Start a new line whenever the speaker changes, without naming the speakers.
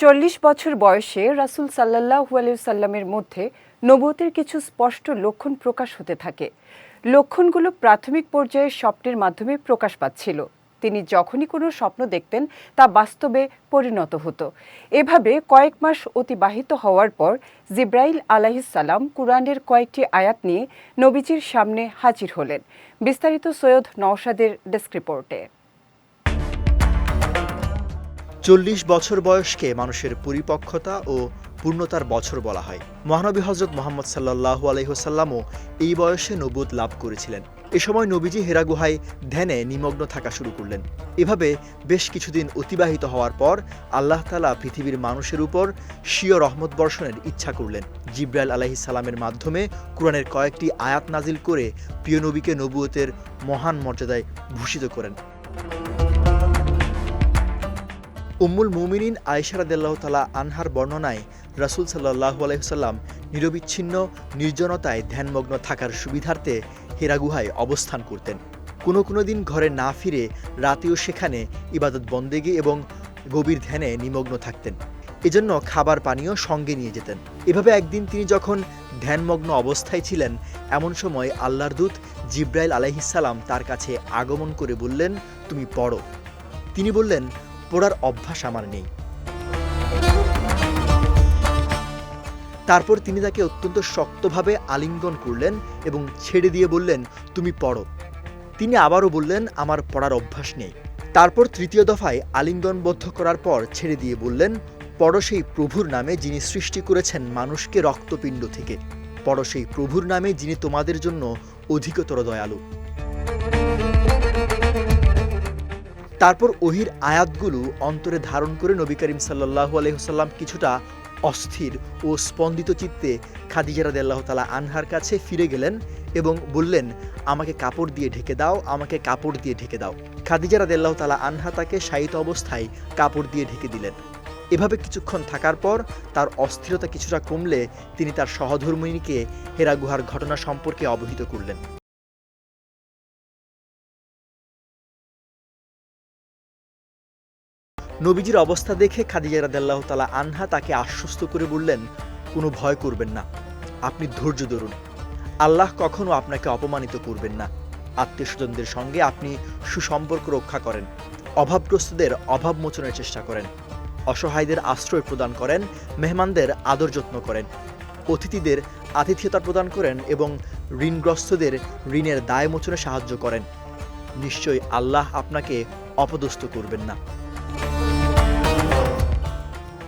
চল্লিশ বছর বয়সে রাসুল সাল্লাহ সাল্লামের মধ্যে নবতের কিছু স্পষ্ট লক্ষণ প্রকাশ হতে থাকে। লক্ষণগুলো প্রাথমিক পর্যায়ে স্বপ্নের মাধ্যমে প্রকাশ পাচ্ছিল। তিনি যখনই কোনো স্বপ্ন দেখতেন, তা বাস্তবে পরিণত হতো। এভাবে কয়েক মাস অতিবাহিত হওয়ার পর জিব্রাইল আলাহিসাল্লাম কুরআনের কয়েকটি আয়াত নিয়ে নবীজির সামনে হাজির হলেন। বিস্তারিত সৈয়দ নওশাদের ডেস্ক রিপোর্টে।
চল্লিশ বছর বয়সকে মানুষের পরিপক্কতা ও পূর্ণতার বছর বলা হয়। মহানবী হজরত মোহাম্মদ সাল্লাহ আলহিহসাল্লামও এই বয়সে নবুদ লাভ করেছিলেন। এ সময় নবীজি হেরা গুহায় ধ্যানে নিমগ্ন থাকা শুরু করলেন। এভাবে বেশ কিছুদিন অতিবাহিত হওয়ার পর আল্লাহ তালা পৃথিবীর মানুষের উপর স্বীয় রহমত বর্ষণের ইচ্ছা করলেন। জিব্রাইল আলাহি সালামের মাধ্যমে কোরআনের কয়েকটি আয়াত নাজিল করে প্রিয় নবীকে নবুয়তের মহান মর্যাদায় ভূষিত করেন। উম্মুল মুমিনিন আয়সারাদাল্লাহ তালা আনহার বর্ণনায় রাসুল সাল্লাহ আলহিসাল্লাম নিরবিচ্ছিন্ন, নির্জনতায় ধ্যানমগ্ন থাকার সুবিধার্থে হেরাগুহায় অবস্থান করতেন। কোনো কোনো দিন ঘরে না ফিরে রাতেও সেখানে ইবাদত বন্দেগি এবং গভীর ধ্যানে নিমগ্ন থাকতেন। এজন্য খাবার পানীয় সঙ্গে নিয়ে যেতেন। এভাবে একদিন তিনি যখন ধ্যানমগ্ন অবস্থায় ছিলেন, এমন সময় আল্লাহর দূত জিব্রাইল আলাইহিসাল্লাম তার কাছে আগমন করে বললেন, তুমি পড়ো। তিনি বললেন পড়ার অভ্যাস আমার নেই। তারপর তিনি তাকে অত্যন্ত শক্তভাবে আলিঙ্গন করলেন এবং ছেড়ে দিয়ে বললেন, তুমি পড়ো। তিনি আবারও বললেন, আমার পড়ার অভ্যাস নেই। তারপর তৃতীয় দফায় আলিঙ্গনবদ্ধ করার পর ছেড়ে দিয়ে বললেন, পড়ো সেই প্রভুর নামে যিনি সৃষ্টি করেছেন মানুষকে রক্তপিণ্ড থেকে। পড়ো সেই প্রভুর নামে যিনি তোমাদের জন্য অধিকতর দয়ালু। তারপর ওহির আয়াতগুলো অন্তরে ধারণ করে নবী করিম সাল্লাহ আলহিহসাল্লাম কিছুটা অস্থির ও স্পন্দিত চিত্তে খাদিজা রাদিয়াল্লাহু তালা আনহার কাছে ফিরে গেলেন এবং বললেন, আমাকে কাপড় দিয়ে ঢেকে দাও, আমাকে কাপড় দিয়ে ঢেকে দাও। খাদিজা রাদিয়াল্লাহু তালা আনহা তাকে শায়িত অবস্থায় কাপড় দিয়ে ঢেকে দিলেন। এভাবে কিছুক্ষণ থাকার পর তার অস্থিরতা কিছুটা কমলে তিনি তার সহধর্মিনীকে হেরা গুহার ঘটনা সম্পর্কে অবহিত করলেন। নবীজির অবস্থা দেখে খাদিজা রাদিয়াল্লাহু তালা আনহা তাকে আশ্বস্ত করে বললেন, কোনো ভয় করবেন না। আপনি ধৈর্য ধরুন। আল্লাহ কখনো আপনাকে অপমানিত করবেন না। আত্মীয় স্বজনদের সঙ্গে আপনি সুসম্পর্ক রক্ষা করেন। অভাবগ্রস্তদের অভাব মোচনের চেষ্টা করেন। অসহায়দের আশ্রয় প্রদান করেন। মেহমানদের আদর যত্ন করেন। অতিথিদের আতিথেয়তা প্রদান করেন এবং ঋণগ্রস্তদের ঋণের দায় মোচনে সাহায্য করেন। নিশ্চয়ই আল্লাহ আপনাকে অপদস্থ করবেন না।